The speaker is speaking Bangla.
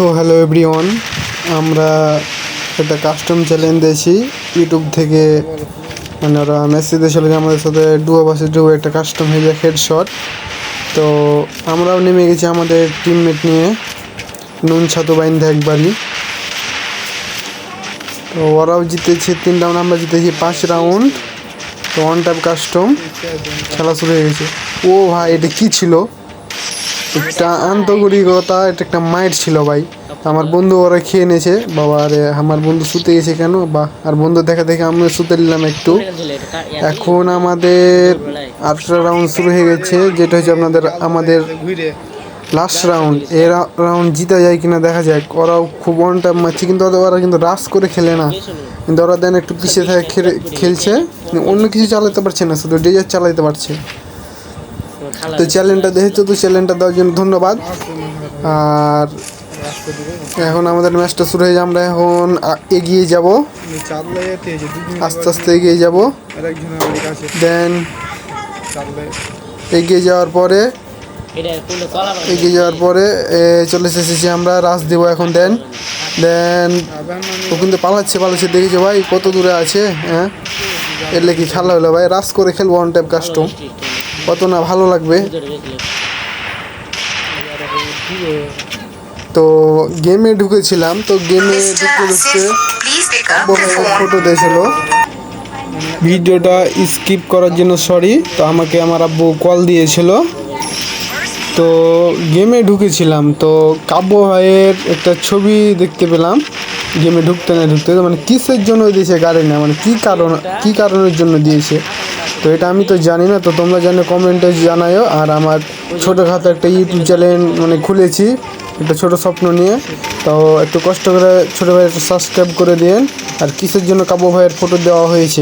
তো হ্যালো এভরিওয়ান আমরা একটা কাস্টম চ্যালেঞ্জ দিয়েছি। ইউটিউব থেকে মানে ওরা মেসেজ যে আমাদের সাথে ডুয়ো বাসে ডুয়ো একটা কাস্টম হয়ে যায় হেডশট তো আমরাও নেমে গেছি আমাদের টিমমেট নিয়ে, নুন ছাতু বাইন্ধে একবারই। তো ওরাও জিতেছে, তিন রাউন্ড আমরা জিতেছি, পাঁচ রাউন্ড তো ওয়ান টাইপ কাস্টম খেলা শুরু হয়ে গেছে। ও ভাই, এটা কি ছিল? একটা আন্তরিকতা, এটা একটা মাইট ছিল ভাই। আমার বন্ধু ওরা খেয়ে নিয়েছে। বাবা, আরে, আমার বন্ধু শুতে গেছে কেন? বা আর বন্ধু দেখা দেখে আমরা শুতে নিলাম একটু। এখন আমাদের আটটা রাউন্ড শুরু হয়ে গেছে, যেটা হচ্ছে আপনাদের, আমাদের লাস্ট রাউন্ড এ রাউন্ড জিতা যায় কিনা দেখা যাক। ওরাও খুব অন টাইম মারছে, কিন্তু ওরা কিন্তু রাস করে খেলে না। কিন্তু ওরা দেন একটু পিছিয়ে থাকে, খেলে- খেলছে। অন্য কিছু চালাতে পারছে না, শুধু ডেজার চালাতে পারছে। তো চ্যানেলটা দেখেছ তো? চ্যানেলটা দেওয়ার জন্য ধন্যবাদ। আর এখন আমাদের ম্যাচটা শুরু হয়ে যায় আমরা এখন এগিয়ে যাব। আস্তে আস্তে এগিয়ে যাব। দেন এগিয়ে যাওয়ার পরে এগিয়ে যাওয়ার পরে চলে এসেছি আমরা রাস দেবো এখন দেন দেন ও কিন্তু পালাচ্ছে পালাচ্ছে। দেখেছ ভাই কত দূরে আছে হ্যাঁ? এলে কি খেলা হলো ভাই। রাস করে খেলব অন টাইপ কাস্টম কত না ভালো লাগবে। তো গেমে ঢুকেছিলাম তো গেমে ঢুকতে ঢুকতে. ফটো দিয়েছিল ভিডিওটা স্কিপ করার জন্য সরি তো আমাকে আমার আব্বু কল দিয়েছিল। তো গেমে ঢুকেছিলাম তো কাব্য ভাইয়ের একটা ছবি দেখতে পেলাম। গেমে ঢুকতে না ঢুকতে মানে কিসের জন্য দিয়েছে গাড়ি না মানে কী কারণ কী কারণের জন্য দিয়েছে? তো এটা আমি তো জানি না, তো তোমরা জানো কমেন্টে জানাইও আর আমার ছোটোখাটো একটা ইউটিউব চ্যানেল মানে খুলেছি, একটা ছোট স্বপ্ন নিয়ে। তো একটু কষ্ট করে ছোটো ভাই একটু সাবস্ক্রাইব করে দিন আর কিসের জন্য কাবু ভাইয়ের ফটো দেওয়া হয়েছে?